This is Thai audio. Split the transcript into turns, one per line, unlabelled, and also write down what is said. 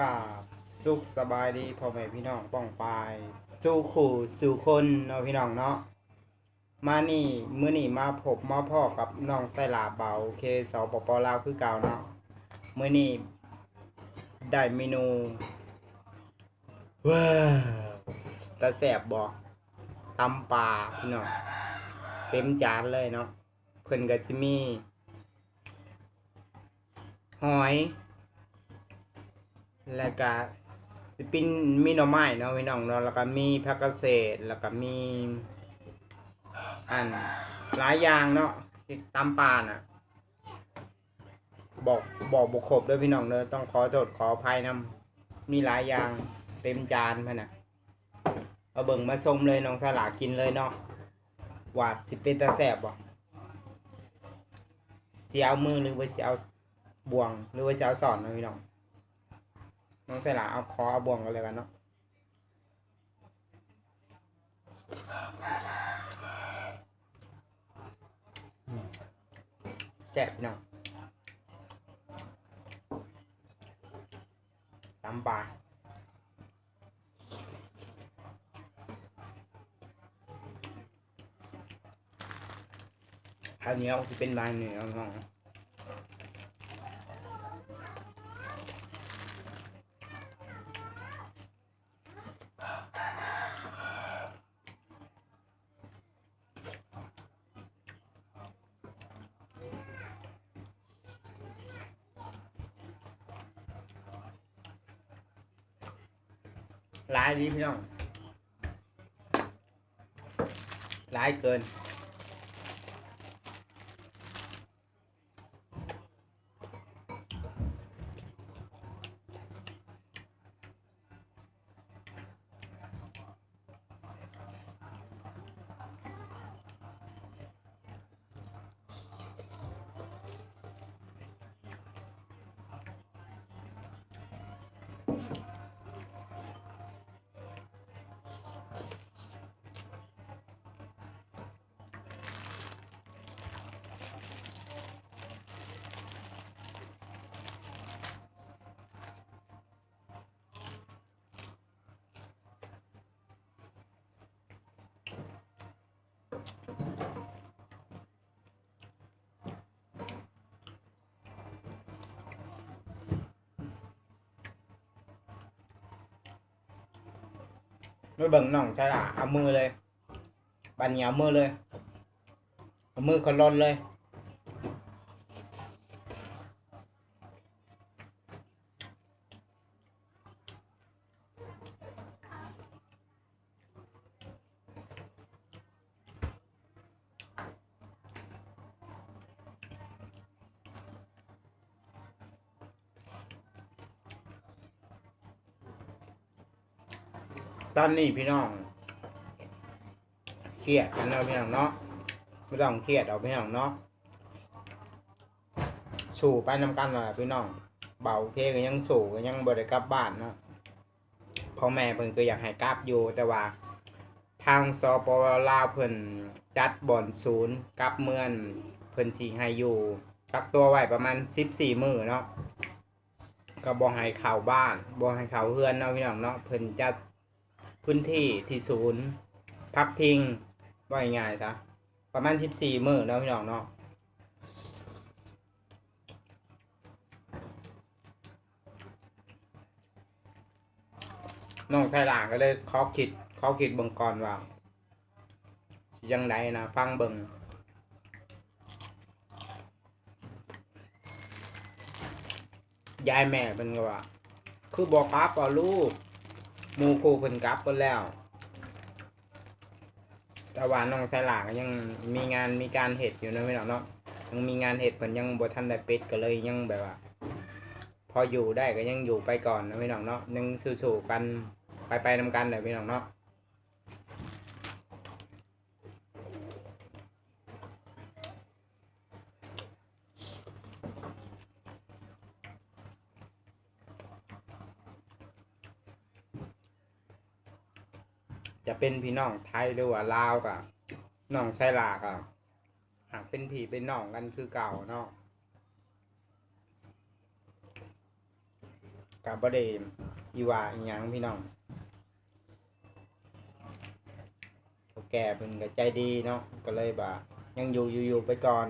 กราบสุขสบายดีพ่อแม่พี่น้องป้องปายสู่ขู่สู่คนเนาะพี่น้องเนาะมานี่มื้อนี้มาพบมาพ่อกับน้องไซลาเบาเคสปปลาวคือเก่าเนาะมื้อนี้ได้เมนูว้าวตะแสบบ่ตำปลาพี่น้องเต็มจานเลยเนาะเพิ่นก็สิมีหอย แล้วก็สิปินมีหน่อไม้เนาะพี่น้องเนาะแล้วก็มีผักเกษตรแล้วก็มี อันหลายอย่างเนาะตามป่าน่ะ บอกบอกบุครบด้วยพี่น้องเด้อต้องขอโทษขออภัยนำมีหลายอย่างเต็มจานพ่นน่ะเอาเบิ่งมาชมเลยน้องสลากินเลยเนาะว่าสิเป็นตาแซ่บบ่สิเอามือหรือว่าสิเอาบ่วง หรือว่าสิเอาสอนเนะพี่น้อง น้องใส่หลาเอาคอเอาบ่วงกันเลยกันเนาะแซ่บพี่น้องตำปลาคราวนี้เอาที่เป็นลายเหนือน้อง ลายดีพี่น้องลายเกิน ไม่เบิ่งน่องใช่ละเอามือเลย บันเหนียวมือเลย เอามือคนลนเลย ตอนนี้พี่น้องเครียดกันแล้วพี่น้องเนาะไม่ต้องเครียดเอาพี่น้องเนาะสู่ไปนำกันนะพี่น้องเบาเทก็ยังสู่ก็ยังบริกลับบ้านเนาะพ่อแม่เพิ่นก็อยากให้กลับอยู่แต่ว่า ทางสปลาวเพิ่นจัดบ่อนศูนย์กลับเมืองเพิ่นสิให้อยู่กักตัวไว้ประมาณ14มื้อเนาะก็บ่ให้เข้าบ้านบ่ให้เข้าเฮือนเนาะพี่น้องเนาะเพิ่นจัด พื้นที่ที่ศูนย์ พักพิงว่าง่ายๆซะประมาณสิบสี่มื้อเนาะพี่น้องเนาะน้องไทยหลางก็เลยเขาคิดเขาคิดเบิ่งก่อนว่ายังไดนะฟังเบิ่งยายแม่เป็นก็ว่า คือบอกกลับเอาลูก หมูครูเพิ่นกลับเพิ่นแล้ว แต่ว่าน้องไซลาก็ยังมีงานมีการเห็ดอยู่นะพี่น้องเนาะยังมีงานเห็ดเพิ่นยังบ่ทันได้ปิดก็เลยยังแบบว่า พออยู่ได้ก็ยังอยู่ไปก่อนนะพี่น้องเนาะยังสู้ๆกันไปไปนำกันเลยพี่น้องเนาะ จะเป็นพี่น้องไทยหรือว่าลาวกับน้องไซลากับหากเป็นพี่เป็นน้องกันคือเก่าเนาะกับบ่ได้อีว่าอีหยังพี่น้องแก่เพิ่นก็ใจดีเนาะก็เลยบ่ายังอยู่อยู่อยู่ไปก่อน